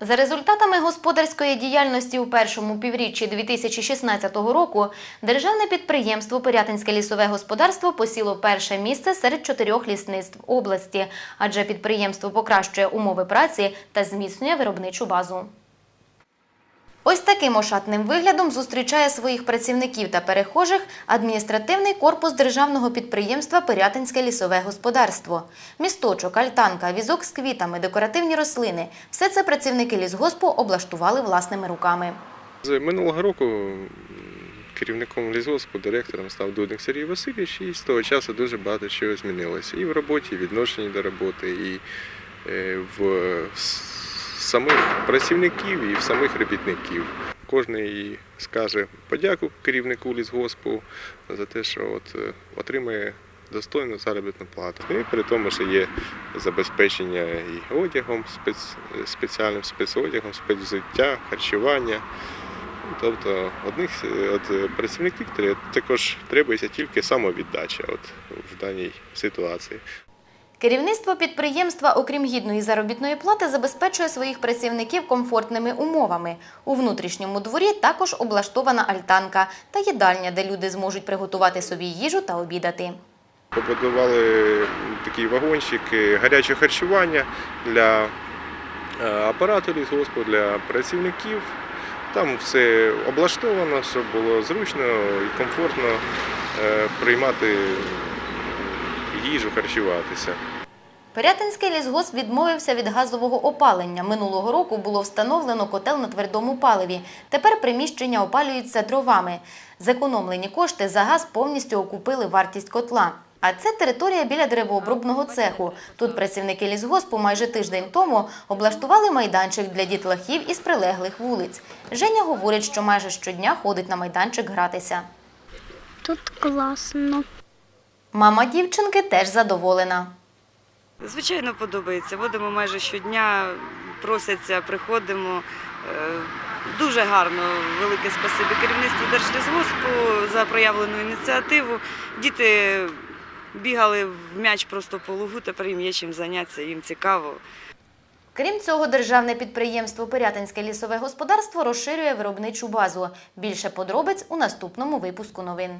За результатами господарської діяльності у першому півріччі 2016 року державне підприємство Пирятинське лісове господарство посіло перше місце серед чотирьох лісництв області, адже підприємство покращує умови праці та зміцнює виробничу базу. Ось таким ошатним виглядом зустрічає своїх працівників та перехожих адміністративний корпус державного підприємства Пирятинське лісове господарство. Місточок, альтанка, візок з квітами, декоративні рослини – все це працівники лісгоспу облаштували власними руками. З минулого року керівником лісгоспу, директором став Дудник Сергій Васильович, і з того часу дуже багато чого змінилося. І в роботі, і відношенні до роботи, і е, в самих працівників, і в самих робітників. Кожний скаже подяку керівнику лісгоспу за те, що от е, отримує достойну заробітну плату. І при тому, що є забезпечення і одягом, спец, спеціальним спецодягом, спецвзуття, харчування. Тобто одних е, от е, працівників також требується тільки самовіддача от, в даній ситуації. Керівництво підприємства, окрім гідної заробітної плати, забезпечує своїх працівників комфортними умовами. У внутрішньому дворі також облаштована альтанка та їдальня, де люди зможуть приготувати собі їжу та обідати. Побудували такий вагончик е, гарячого харчування для е, апарату лісгоспу, для працівників. Там все облаштовано, щоб було зручно і комфортно е, приймати їжу, харчуватися. Пирятинський лісгосп відмовився від газового опалення. Минулого року було встановлено котел на твердому паливі. Тепер приміщення опалюються дровами. Зекономлені кошти за газ повністю окупили вартість котла. А це територія біля деревообробного цеху. Тут працівники лісгоспу майже тиждень тому облаштували майданчик для дітлахів із прилеглих вулиць. Женя говорить, що майже щодня ходить на майданчик гратися. Тут класно. Мама дівчинки теж задоволена. Звичайно, подобається. Водимо майже щодня, просяться, приходимо. Е, Дуже гарно, велике спасибі керівництву Держлісгоспу за проявлену ініціативу. Діти бігали в м'яч просто по лугу, тепер їм є чим зайнятися, їм цікаво. Крім цього, державне підприємство Пирятинське лісове господарство розширює виробничу базу. Більше подробиць у наступному випуску новин.